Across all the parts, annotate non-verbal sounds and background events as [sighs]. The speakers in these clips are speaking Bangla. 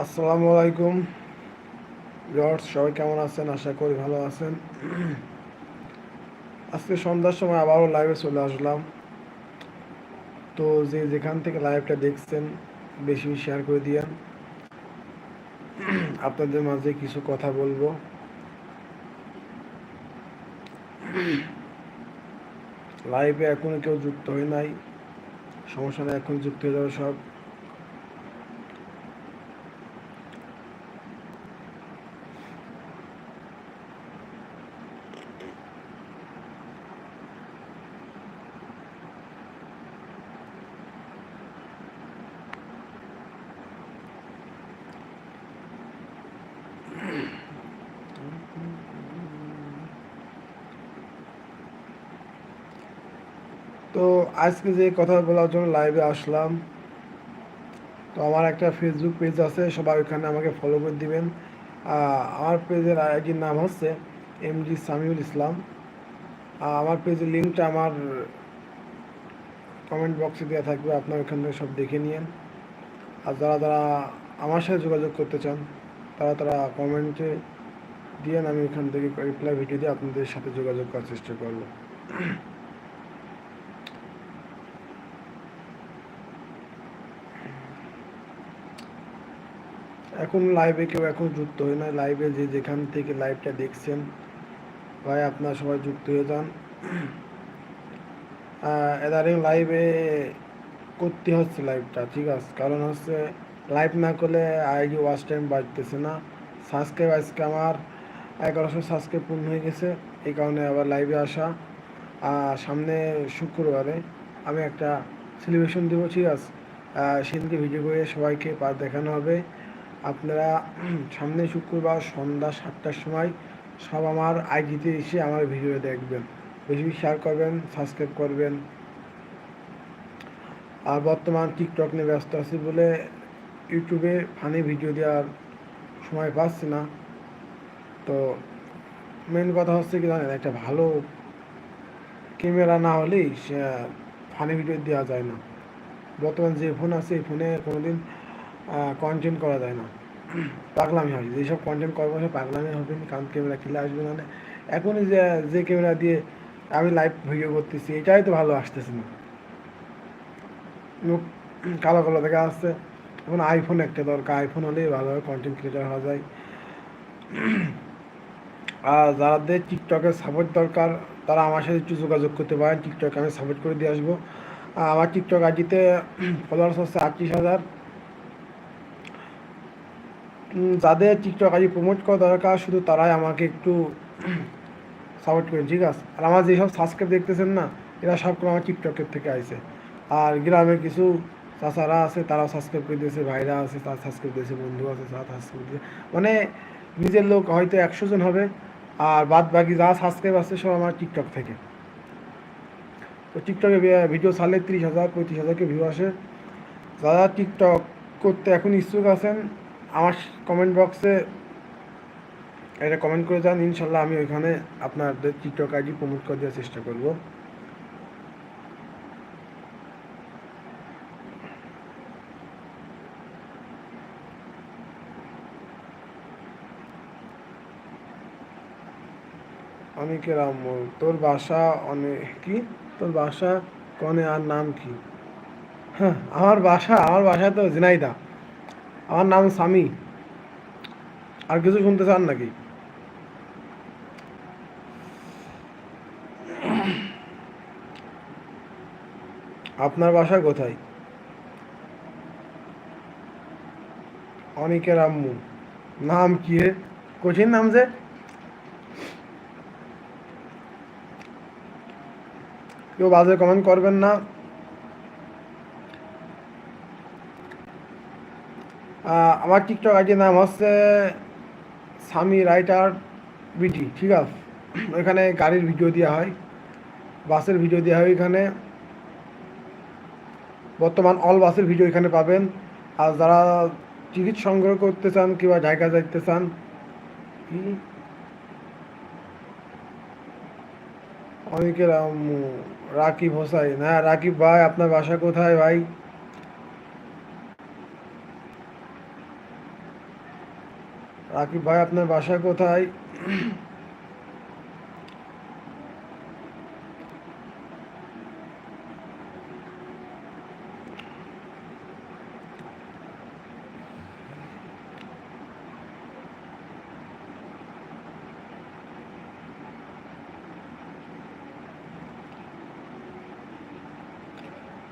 আসসালামু আলাইকুম। জর্জ সবাই কেমন আছেন? আশা করি ভালো আছেন। আজকে সন্ধ্যার সময় আবারও লাইভে চলে আসলাম। তো যে যেখান থেকে লাইভটা দেখছেন, বেশি শেয়ার করে দিয়েন। আপনাদের মাঝে কিছু কথা বলব। লাইভে এখনও কেউ যুক্ত হয় নাই। সমস্যা এখন যুক্ত হয়ে যাবে সব। তো আজকে যে কথা বলার জন্য লাইভে আসলাম, তো আমার একটা ফেসবুক পেজ আছে, সবাই ওখানে আমাকে ফলো করে দিবেন। আমার পেজের আইডির নাম হচ্ছে এম জি সামিউল ইসলাম। আমার পেজের লিঙ্কটা আমার কমেন্ট বক্সে দেওয়া থাকবে, আপনার ওখান থেকে সব দেখে নিন আর যারা যারা আমার সাথে যোগাযোগ করতে চান, তারা তারা কমেন্টে দিয়েন, আমি ওখান থেকে রিপ্লাই ভিডিও দিয়ে আপনাদের সাথে যোগাযোগ করার চেষ্টা করব। এখন লাইভে কেউ এখন যুক্ত হয় না। লাইভে যে যেখান থেকে লাইভটা দেখছেন, ভাই আপনার সবাই যুক্ত হয়ে যান। এদারিং লাইভে করতে হচ্ছে লাইভটা ঠিক আছে? কারণ হচ্ছে লাইভ না করলে আইডি ওয়াচ টাইম বাড়তেছে না। সাবস্ক্রাইব আজকে আমার এগারোশো সাবস্ক্রাইব পূর্ণ হয়ে গেছে, এই কারণে আবার লাইভে আসা। আর সামনে শুক্রবারে আমি একটা সেলিব্রেশন দেবো, ঠিক আছে? সেদিনকে ভিডিও করে সবাইকে পার দেখানো হবে। আপনারা [clears throat] সামনে শুক্রবার সন্ধ্যা সাতটার সময় সব আমার আইডিতে এসে আমার ভিডিও দেখবেন। বেশি শেয়ার করবেন সাবস্ক্রাইব করবেন। আর বর্তমান টিকটক নিয়ে ব্যস্ত আছি বলে ইউটিউবে ফানি ভিডিও দেওয়ার সময় পাচ্ছি না। তো মেন কথা হচ্ছে কি জানেন, একটা ভালো ক্যামেরা না হলেই সে ফানি ভিডিও দেওয়া যায় না। বর্তমান যে ফোন আছে, এই ফোনে কোনোদিন কন্টেন্ট করা যায় না। পাগলামি হয়। যেসব কন্টেন্ট করব সে পাগলামি হবে কারণ ক্যামেরা কিলে আসবে না। না। এখনই যে যে ক্যামেরা দিয়ে আমি লাইভ ভিডিও করতেছি, এটাই তো ভালো আসতেছে না। মুখ কালো কালো দেখা আসছে এখন আইফোন একটা দরকার। আইফোন হলেই ভালোভাবে কন্টেন্ট ক্রিয়েটার হওয়া যায়। আর যাদের টিকটকের সাপোর্ট দরকার, তারা আমার সাথে একটু যোগাযোগ করতে পারেন। টিকটকে আমি সাপোর্ট করে দিয়ে আসব। আমার টিকটক আইডিতে ফলোয়ার্স হচ্ছে আটত্রিশ হাজার। যাদের টিকটক আইডি প্রমোট করা দরকার, শুধু তারাই আমাকে একটু সাপোর্ট করেন ঠিক আছে? আর আমার যেসব সাবস্ক্রাইব দেখতেছেন না, এরা সবগুলো আমার টিকটকের থেকে আইছে। আর গ্রামের কিছু চাচারা আছে, তারাও সাবস্ক্রাইব করে দিয়েছে, ভাইরা আছে, তারা সাবস্ক্রাইব দিয়েছে, বন্ধু আছে, তারা সাবস্ক্রাইব দিয়েছে মানে নিজের লোক হয়তো একশো জন হবে, আর বাদ বাকি যা সাবস্ক্রাইব আছে, সব আমার টিকটক থেকে। তো টিকটকে ভিডিও ছাড়লে তিরিশ হাজার, পঁয়ত্রিশ হাজারকে ভিউ আসে। যারা টিকটক করতে এখন ইচ্ছুক আছেন আমার কমেন্ট বক্সে এটা কমেন্ট করে যান, ইনশাল্লাহ আমি ওইখানে আপনাদের টিকটক আইডি প্রমোট করে দেওয়ার চেষ্টা করব। অনেকের আম্মু তোর বাসা অনেক কি? তোর বাসা কনে আর নাম কি? হ্যাঁ আমার বাসা আমার বাসা তো ঝিনাইদা আমার নাম সামি। আর কিছু শুনতে চান নাকি? আপনার বাসা কোথায়? অনিকের আম্মু। নাম কি হে কঠিন নাম যে। কেউ বাজে কমেন্ট করবেন না। আমার টিকটক আইডির নাম হচ্ছে সামি রাইটার বিটি ঠিক আছে? ওইখানে গাড়ির ভিডিও দেওয়া হয়, বাসের ভিডিও দেওয়া হয় এখানে বর্তমান অল বাসের ভিডিও এখানে পাবেন। আর যারা টিকিট সংগ্রহ করতে চান কিংবা জায়গা যাইতে চান অনেকের রাকিব হোসাইন। হ্যাঁ রাকিব ভাই, আপনার বাসা কোথায় ভাই? রাকিব ভাই আপনার বাসা কোথায়?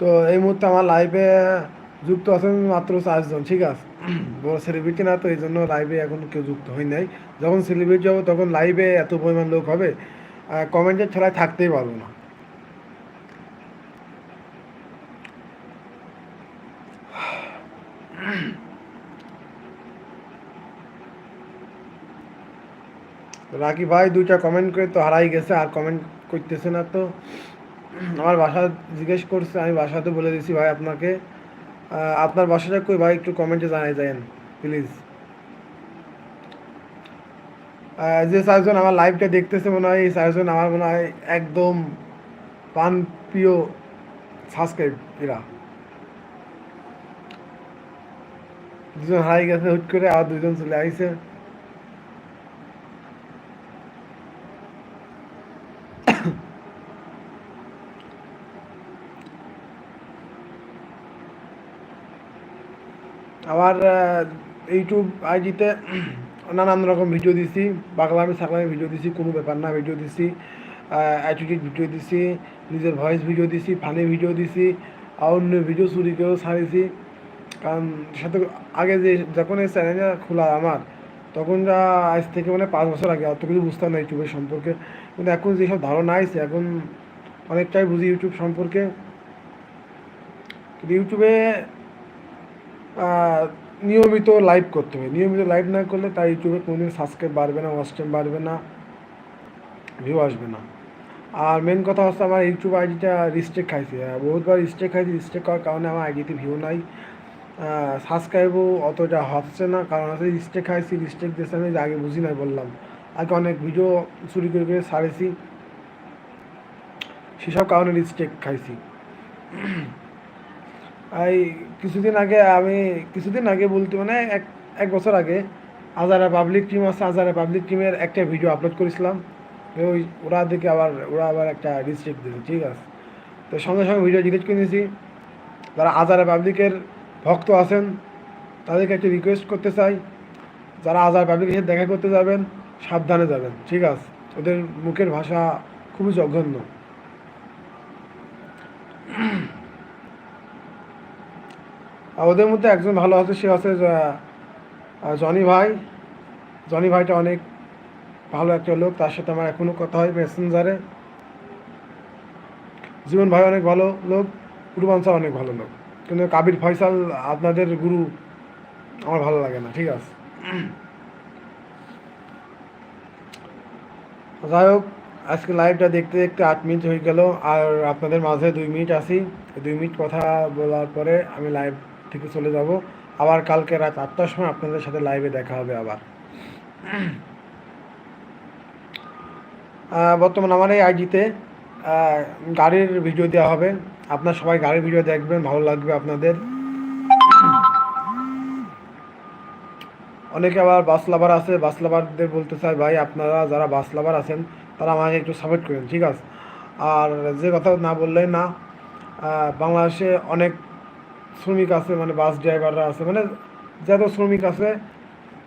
তো এই মুহূর্তে আমার লাইভে যুক্ত আছেন মাত্র চারজন, ঠিক আছে? [clears throat] বড় সেলিব্রিটি না তো, এই জন্য লাইভে এখন কেউ যুক্ত হয় নাই। যখন সেলিব্রিটি হব তখন লাইভে এত পরিমাণ লোক হবে কমেন্টের ছড়ায় থাকতেই পারব না। [sighs] রাকি ভাই দুইটা কমেন্ট করে তো হারাই গেছে, আর কমেন্ট করতেছে না তো। [clears throat] আমার বাসা জিজ্ঞেস করছে, আমি বাসাতে বলে দিছি ভাই আপনাকে। আপনার বাসাটা কই? ভাই, একটু কমেন্টে জানাই যায়েন প্লিজ যে চারজন আমার লাইভটা দেখতেছে মনে হয়, এই চারজন আমার মনে হয় একদম পান প্রিয় সাবস্ক্রাইব এরা। দুজন হারাই গেছে হুট করে আর দুজন চলে আইছে। আবার ইউটিউব আইডিতে নানান রকম ভিডিও দিছি বাংলামি সাকলামি ভিডিও দিছি, কোনো ব্যাপার না ভিডিও দিছি অ্যাটিটিউড ভিডিও দিছি, নিজের ভয়েস ভিডিও দিছি ফানি ভিডিও দিছি অন্য ভিডিও চুরি করেও ছাড়িছি। কারণ সাথে আগে যে যখন এই চ্যানেলটা খোলা আমার, তখন যা আজ থেকে মানে পাঁচ বছর আগে, অত কিছু বুঝতাম না ইউটিউবের সম্পর্কে। কিন্তু এখন যেসব ধারণা আছে এখন অনেকটাই বুঝি ইউটিউব সম্পর্কে। কিন্তু ইউটিউবে নিয়মিত লাইভ করতে হবে। নিয়মিত লাইভ না করলে তার ইউটিউবে কোনোদিন সাবস্ক্রাইব বাড়বে না ওয়াচ টাইম বাড়বে না ভিউ আসবে না। আর মেন কথা হচ্ছে আমার ইউটিউব আইডিটা রিস্ট্রিক্ট খাইছে। বহুতবার রিস্টেক খাইছে রিস্টেক করার কারণে আমার আইডিতে ভিউ নাই। সাবস্ক্রাইবও অতটা হচ্ছে না, কারণ আছে রিস্টেক খাইছি রিস্ট্রিক্ট দিয়েছে আমি আগে বুঝি নাই বললাম। আগে অনেক ভিডিও চুরি করে করে সারেছি সেসব কারণে রিস্টেক খাইছি। এই কিছুদিন আগে আমি, কিছুদিন আগে বলতে মানে এক এক বছর আগে আজারা পাবলিক টিম আছে, আজারা পাবলিক টিমের একটা ভিডিও আপলোড করেছিলাম। ওই ওরা দেখে আবার, ওরা আবার একটা রিস্ট্রিক্ট দিয়েছে ঠিক আছে? তো সঙ্গে সঙ্গে ভিডিও ডিলিট করে নিয়েছি। যারা আজারা পাবলিকের ভক্ত আছেন, তাদেরকে একটা রিকোয়েস্ট করতে চাই। যারা আজার পাবলিকের সাথে দেখা করতে যাবেন, সাবধানে যাবেন, ঠিক আছে? ওদের মুখের ভাষা খুবই জঘন্য আর ওদের মধ্যে একজন ভালো আছে, সে আছে জনি ভাই। জনি ভাইটা অনেক ভালো একটা লোক, তার সাথে আমার এখনও কথা হয় মেসেঞ্জারে জীবন ভাই অনেক ভালো লোক কুরবান অনেক ভালো লোক। কিন্তু কাবির ফয়সাল, আপনাদের গুরু, আমার ভালো লাগে না, ঠিক আছে। যাই হোক, আজকে লাইভটা দেখতে দেখতে আট মিনিট হয়ে গেল, আর আপনাদের মাঝে দুই মিনিট আসি দুই মিনিট কথা বলার পরে আমি লাইভ থেকে চলে যাব। আবার কালকে রাত আটটার সময় আপনাদের সাথে লাইভে দেখা হবে আবার। বর্তমান আমার এই আইডিতে গাড়ির ভিডিও দেওয়া হবে। আপনার সবাই গাড়ির ভিডিও দেখবেন, ভালো লাগবে আপনাদের। অনেকে আবার বাস লাভার আছে বাস লাভারদের বলতে চাই, ভাই, আপনারা যারা বাস লাভার আছেন, তারা আমাকে একটু সাপোর্ট করেন, ঠিক আছে? আর যে কথা না বললে না বাংলাদেশে অনেক শ্রমিক আছে মানে বাস ড্রাইভাররা আছে মানে যত শ্রমিক আছে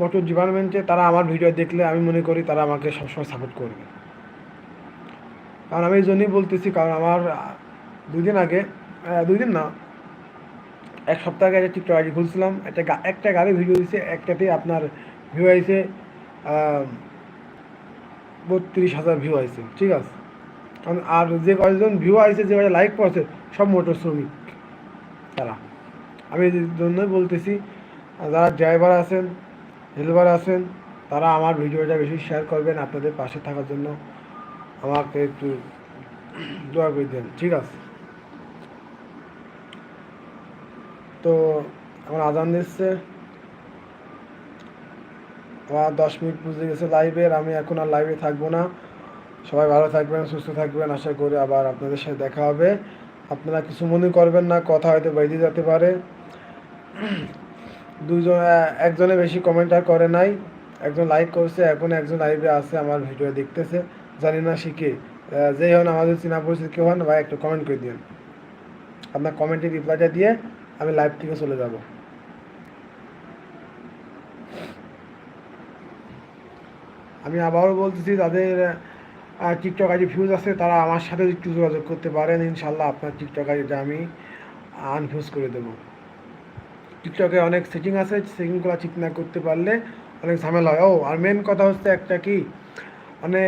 মোটর ডিপার্টমেন্টে তারা আমার ভিডিও দেখলে আমি মনে করি তারা আমাকে সবসময় সাপোর্ট করবে। কারণ আমি এই জন্যই বলতেছি কারণ আমার আহ, দুই দিন আগে দুই দিন না এক সপ্তাহ আগে একটা টিকটক আইডি খুলছিলাম একটা একটা গাড়ি ভিডিও দিয়েছে একটাতে আপনার ভিউ আইছে বত্রিশ হাজার ভিউ আইছে ঠিক আছে? কারণ আর যে কয়েকজন ভিউ আইছে যে লাইক পড়ছে সব মোটর শ্রমিক তারা। আমি জন্যই বলতেছি, যারা ড্রাইভার আছেন, হেলপার আছেন, তারা আমার ভিডিওটা বেশি শেয়ার করবেন আপনাদের পাশে থাকার জন্য। আমাকে একটু দোয়া করে দেন, ঠিক আছে? তো আমার আজান দিচ্ছে। আমার দশ মিনিট বুঝে গেছে লাইভের আমি এখন আর লাইভে থাকব না। সবাই ভালো থাকবেন, সুস্থ থাকবেন। আশা করি আবার আপনাদের সাথে দেখা হবে। আপনারা কিছু মনে করবেন না, কথা হয়তো বেরিয়ে যেতে পারে। [clears throat] দুজন একজনে বেশি কমেন্ট আর করে নাই, একজন লাইক করছে, এখন একজন লাইভে আছে, আমার ভিডিও দেখতেছে, জানি না শিখে যেই হন আমাদের চেনা পরিচিত কেউ হন, ভাই একটু কমেন্ট করে দিন আপনার কমেন্টে রিপ্লাইটা দিয়ে আমি লাইভ থেকে চলে যাব। আমি আবারও বলতেছি, যাদের টিকটক আইডি ফিউজ আছে, তারা আমার সাথে একটু যোগাযোগ করতে পারেন, ইনশাল্লাহ আপনার টিকটক আইডিটা আমি আনফিউজ করে দেবো। টিকটকে অনেক সেটিং আছে সেটিংগুলো ঠিক না করতে পারলে অনেক ঝামেলা হয়। ও, আর মেন কথা হচ্ছে একটা কি মানে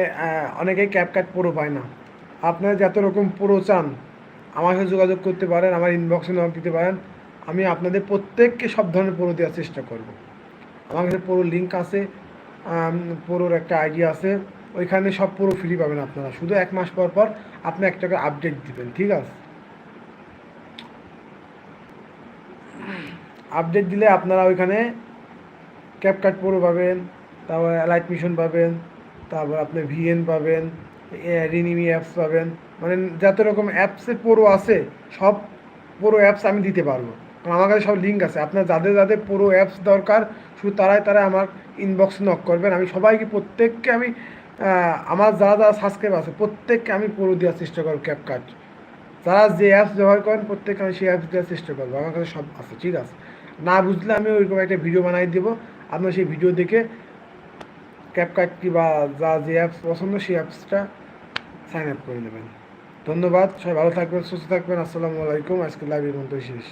অনেকেই ক্যাপকাট পুরো পায় না। আপনারা যত রকম পুরো চান, আমার সাথে যোগাযোগ করতে পারেন, আমার ইনবক্সে নাম দিতে পারেন, আমি আপনাদের প্রত্যেককে সব ধরনের পুরো দেওয়ার চেষ্টা করব। আমার কাছে পুরো লিঙ্ক আছে পুরোর একটা আইডিয়া আছে, ওইখানে সব পুরো ফ্রি পাবেন আপনারা। শুধু এক মাস পর পর আপনি একটা আপডেট দিবেন, ঠিক আছে? আপডেট দিলে আপনারা ওইখানে ক্যাপকাট পুরো পাবেন, তারপর লাইট মিশন পাবেন, তারপর আপনি ভিএন পাবেন রিনিমি অ্যাপস পাবেন মানে যত রকম অ্যাপসে পুরো আছে, সব পুরো অ্যাপস আমি দিতে পারব। কারণ আমার কাছে সব লিঙ্ক আছে। আপনার যাদের যাদের পুরো অ্যাপস দরকার, শুধু তারাই তারা আমার ইনবক্স নক করবেন। আমি সবাইকে, প্রত্যেককে আমি আমার যারা যারা সাবস্ক্রাইব আছে, প্রত্যেককে আমি পুরো দেওয়ার চেষ্টা করব ক্যাপকাট যারা যে অ্যাপস ব্যবহার করেন, প্রত্যেককে আমি সেই অ্যাপস দেওয়ার চেষ্টা করব। আমার কাছে সব আছে, ঠিক আছে? না বুঝলে আমি ওইরকম একটা ভিডিও বানাই দেবো। আপনার সেই ভিডিও দেখে ক্যাপকাট কি বা যা যে অ্যাপস পছন্দ সেই অ্যাপসটা সাইন আপ করে নেবেন। ধন্যবাদ, সবাই ভালো থাকবেন, সুস্থ থাকবেন, আসসালামু আলাইকুম আজকে লাইভের মতো শেষ।